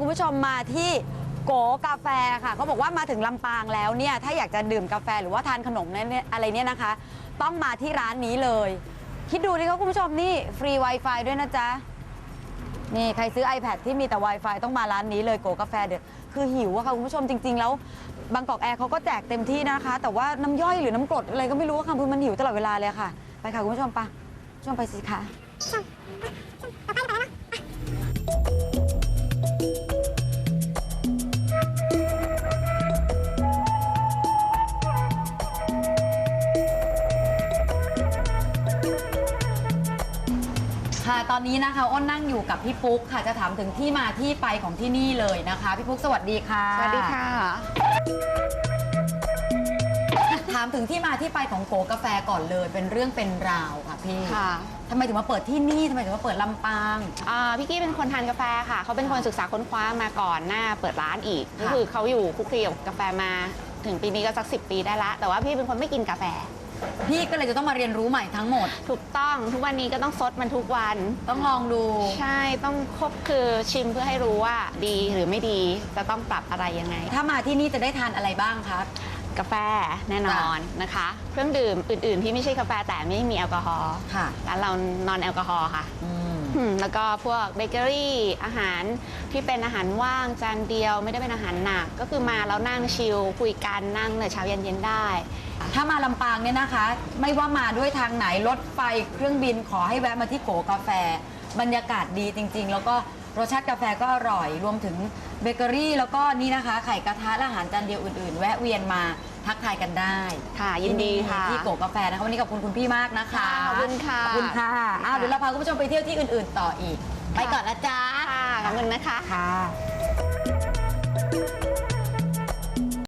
คุณผู้ชมมาที่โกกาแฟค่ะเขาบอกว่ามาถึงลำปางแล้วเนี่ยถ้าอยากจะดื่มกาแฟหรือว่าทานขนมนอะไรเนี่ยนะคะ ต้องมาที่ร้านนี้เลย คิดดูดิคะคุณผู้ชมนี่ฟรี Wi-Fi ด้วยนะจ๊ะนี่ใครซื้อ iPad ที่มีแต่ Wi-Fi ต้องมาร้านนี้เลยโกกาแฟเดือดคือหิวอะค่ะคุณผู้ชมจริง ๆ แล้วบางกอกแอร์เขาก็แจกเต็มที่นะคะ แต่ว่าน้ำย่อยหรือน้ำกรดอะไรก็ไม่รู้ค่ะคือมันหิวตลอดเวลาเลยค่ะ ไปค่ะคุณผู้ชมไปะคุณผู้ชมไปสิคะ ค่ะ ตอนนี้นะคะอ้นนั่งอยู่กับพี่ปุ๊กค่ะ จะถามถึงที่มาที่ไปของที่นี่เลยนะคะ พี่ปุ๊กสวัสดีค่ะ สวัสดีค่ะ ถามถึงที่มาที่ไปของโกกาแฟก่อนเลย เป็นเรื่องเป็นราวค่ะพี่ค่ะทำไมถึงมาเปิดที่นี่ทำไมถึงมาเปิดลำปางอ่าพี่กี้เป็นคนทานกาแฟค่ะ เขาเป็นคนศึกษาค้นคว้ามาก่อนหน้าเปิดร้านอีกค่ะก็คือเขาอยู่คุกคีกับกาแฟมา ถึงปีนี้ก็สักสิปีได้ละ แต่ว่าพี่เป็นคนไม่กินกาแฟ พี่ก็เลยจะต้องมาเรียนรู้ใหม่ทั้งหมด ถูกต้องทุกวันนี้ก็ต้องซดมันทุกวัน ต้องลองดู ใช่ต้องครบคือชิมเพื่อให้รู้ว่าดีหรือไม่ดีจะต้องปรับอะไรยังไง ถ้ามาที่นี่จะได้ทานอะไรบ้างครับ กาแฟแน่นอนนะคะ เครื่องดื่มอื่น ๆ ที่ไม่ใช่กาแฟแต่ไม่มีแอลกอฮอล์ค่ะร้านเรานอนแอลกอฮอล์ค่ะ อืม อืมแล้วก็พวกเบเกอรี่อาหารที่เป็นอาหารว่างจานเดียวไม่ได้เป็นอาหารหนัก ก็คือมาแล้วนั่งชิลคุยกันนั่งเลยเช้าเย็นๆได้ ถ้ามาลำปางเนี่ยนะคะ ไม่ว่ามาด้วยทางไหนรถไฟเครื่องบินขอให้แวะมาที่โกกาแฟ บรรยากาศดีจริง ๆ แล้วก็ รสชาติกาแฟก็อร่อย รวมถึงเบเกอรี่ แล้วก็นี่นะคะ ไข่กระทะและอาหารจานเดียวอื่นๆ แวะเวียนมาทักทายกันได้ค่ะยินดีค่ะที่โกกาแฟนะคะวันนี้ขอบคุณคุณพี่มากนะคะค่ะขอบคุณค่ะขอบคุณค่ะอ้าวเดี๋ยวเราพาคุณผู้ชมไปเที่ยวที่อื่นๆ ต่ออีก ไปก่อนนะจ๊ะค่ะขอบคุณนะคะค่ะ